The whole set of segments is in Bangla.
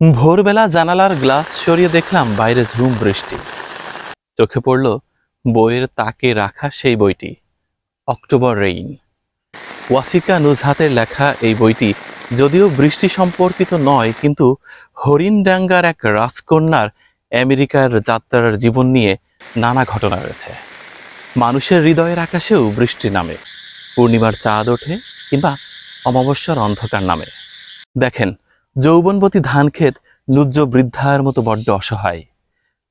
ভোরবেলা জানালার গ্লাস সরিয়ে দেখলাম বাইরে ঝুম বৃষ্টি। চোখে পড়ল বইয়ের তাকে রাখা সেই বইটি, অক্টোবর রেইন। ওয়াসিকা নুজহাতের লেখা এই বইটি যদিও বৃষ্টি সম্পর্কিত নয়, কিন্তু হরিণডাঙ্গার এক রাজকন্যার আমেরিকার যাত্রার জীবন নিয়ে নানা ঘটনা রয়েছে। মানুষের হৃদয়ের আকাশেও বৃষ্টি নামে। পূর্ণিমার চাঁদ ওঠে কিংবা অমাবস্যার অন্ধকার নামে। দেখেন যৌবনবতী ধানক্ষেত নুজ্জ বৃদ্ধার মতো বড্ড অসহায়।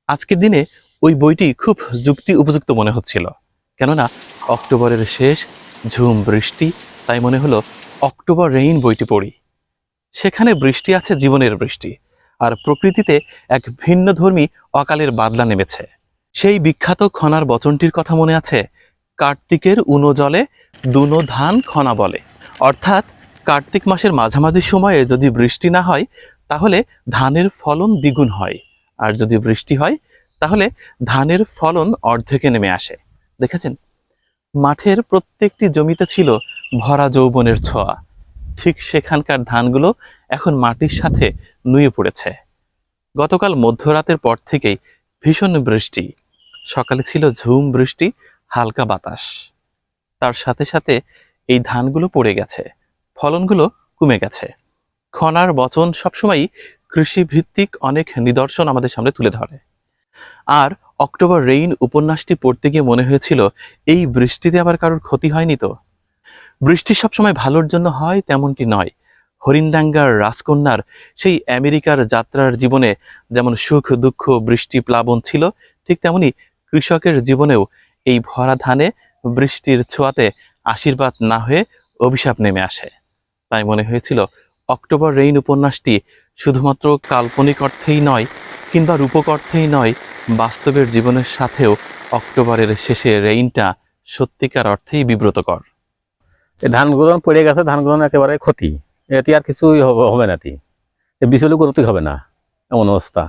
আজকের দিনে ওই বইটি খুব যুক্তি উপযুক্ত মনে হচ্ছিল। কেননা অক্টোবরের শেষ, ঝুম বৃষ্টি, তাই মনে হলো অক্টোবর রেইন বইটি পড়ি। সেখানে বৃষ্টি আছে জীবনের বৃষ্টি, আর প্রকৃতিতে এক ভিন্নধর্মী অকালের বাদলা নেমেছে। সেই বিখ্যাত খনার বচনটির কথা মনে আছে, কার্তিকের উনো জলে দুনো ধান খনা বলে। অর্থাৎ কার্তিক মাসের মাঝামাঝি সময়ে যদি বৃষ্টি না হয়, তাহলে ধানের ফলন দ্বিগুণ হয়। আর যদি বৃষ্টি হয়, তাহলে ধানের ফলন অর্ধেকে নেমে আসে। দেখেছেন? মাঠের প্রত্যেকটি জমিতে ছিল ভরা যৌবনের ছোঁয়া। ঠিক সেখানকার ধানগুলো এখন মাটির সাথে নুয়ে পড়েছে। গতকাল মধ্যরাতের পর থেকেই ভীষণ বৃষ্টি। সকালে ছিল ঝুম বৃষ্টি, হালকা বাতাস। তার সাথে সাথে এই ধানগুলো পড়ে গেছে। ফলনগুলো কমে গেছে। খনার বচন সবসময়ই কৃষিভিত্তিক অনেক নিদর্শন আমাদের সামনে তুলে ধরে। আর অক্টোবর রেইন উপন্যাসটি পড়তে গিয়ে মনে হয়েছিল, এই বৃষ্টিতে আবার কারোর ক্ষতি হয়নি তো? বৃষ্টি সবসময় ভালোর জন্য হয় তেমনটি নয়। হরিণডাঙ্গার রাজকন্যার সেই আমেরিকার যাত্রার জীবনে যেমন সুখ, দুঃখ, বৃষ্টি, প্লাবন ছিল, ঠিক তেমনি কৃষকের জীবনেও এই ভরা ধানে বৃষ্টির ছোঁয়াতে আশীর্বাদ না হয়ে অভিশাপ নেমে আসে। তাই মনে হয়েছিল অক্টোবর রেইন উপন্যাসটি শুধুমাত্র কাল্পনিক অর্থেই নয় কিংবা রূপক অর্থেই নয়, বাস্তবের জীবনের সাথেও অক্টোবরের শেষে রেইনটা সত্যিকার অর্থেই বিব্রতকর। ধানগুলো পড়ে গেছে ধানগুলো একেবারে ক্ষতি। এতে আর কিছুই হবে না তি। বিচলু করতেই হবে না, এমন অবস্থা।